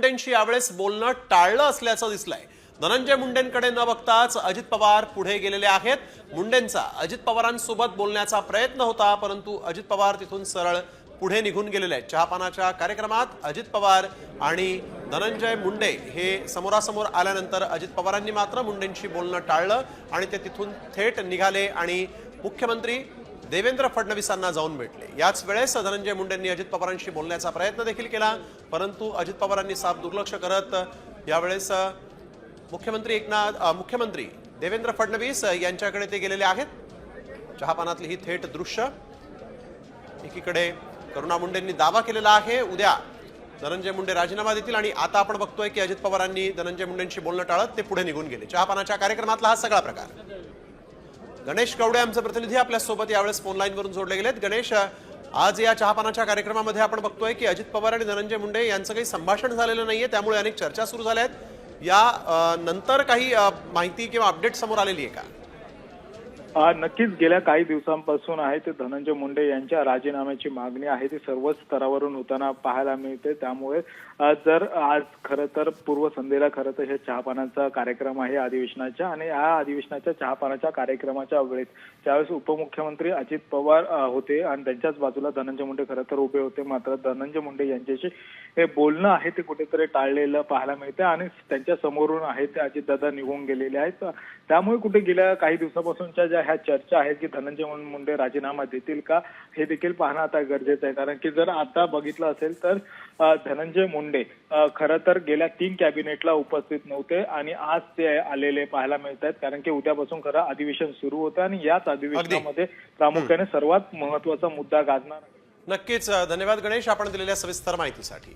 मुंडेंशी यावेळेस बोलणं टाळलं असल्याचं दिसलंय. धनंजय मुंडेंकडे न बघताच अजित पवार पुढे गेलेले आहेत. मुंडेंचा अजित पवारांसोबत बोलण्याचा प्रयत्न होता परंतु अजित पवार तिथून सरळ पुढे निघून गेलेले आहेत. चहापानाच्या कार्यक्रमात अजित पवार आणि धनंजय मुंडे हे समोरासमोर आल्यानंतर अजित पवारांनी मात्र मुंडेंशी बोलणं टाळलं आणि ते तिथून थेट निघाले आणि मुख्यमंत्री देवेंद्र फडणवीसांना जाऊन भेटले. याच वेळेस धनंजय मुंडेंनी अजित पवारांशी बोलण्याचा प्रयत्न देखील केला परंतु अजित पवारांनी साफ दुर्लक्ष करत यावेळेस मुख्यमंत्री एकनाथ मुख्यमंत्री देवेंद्र फडणवीस यांच्याकडे ते गेलेले आहेत. चहापानातली ही थेट दृश्य. एकीकडे करुणा मुंडेंनी दावा केलेला आहे. उद्या धनंजय मुंडे राजीनामा देतील आणि आता आपण बघतोय की अजित पवारांनी धनंजय मुंडेंशी बोलणं टाळत ते पुढे निघून गेले. चहापानाच्या कार्यक्रमातला हा सगळा प्रकार. गणेश कवडे आमचे प्रतिनिधी आपल्यासोबत यावेळेस फोन लाईन वरून जोडले गेलेत. गणेश आज या चहापानाच्या कार्यक्रमामध्ये आपण बघतोय की अजित पवार आणि धनंजय मुंडे यांचं काही संभाषण झालेलं नाहीये त्यामुळे अनेक चर्चा सुरू झाल्या आहेत या नंतर काही माहिती किंवा अपडेट समोर आलेली आहे का? नक्कीच गेल्या काही दिवसांपासून आहे ते धनंजय मुंडे यांच्या राजीनाम्याची मागणी आहे. ती सर्वच स्तरावरून होताना पाहायला मिळते. त्यामुळे जर आज खरं तर पूर्वसंध्येला खरं तर हे चहापानाचा कार्यक्रम आहे अधिवेशनाच्या. आणि या अधिवेशनाच्या चहापानाच्या कार्यक्रमाच्या वेळेस त्यावेळेस उपमुख्यमंत्री अजित पवार होते. आणि त्यांच्याच बाजूला धनंजय मुंडे खरं तर उभे होते. मात्र धनंजय मुंडे यांच्याशी हे बोलणं आहे ते कुठेतरी टाळलेलं पाहायला मिळते. आणि त्यांच्या समोरून आहे ते अजितदादा निघून गेलेले आहेत. त्यामुळे कुठे गेल्या काही दिवसापासूनच्या ज्या ह्या चर्चा आहेत की धनंजय मुंडे राजीनामा देतील का हे देखील पाहणं आता गरजेचं आहे. कारण की जर आता बघितलं असेल तर धनंजय मुंडे खरं तर गेल्या तीन कॅबिनेटला उपस्थित नव्हते आणि आज ते आलेले पाहायला मिळत आहेत कारण की उद्यापासून खरं अधिवेशन सुरू होतं आणि याच अधिवेशनामध्ये प्रामुख्याने सर्वात महत्त्वाचा मुद्दा गाजणार. नक्कीच धन्यवाद गणेश आपण दिलेल्या सविस्तर माहितीसाठी.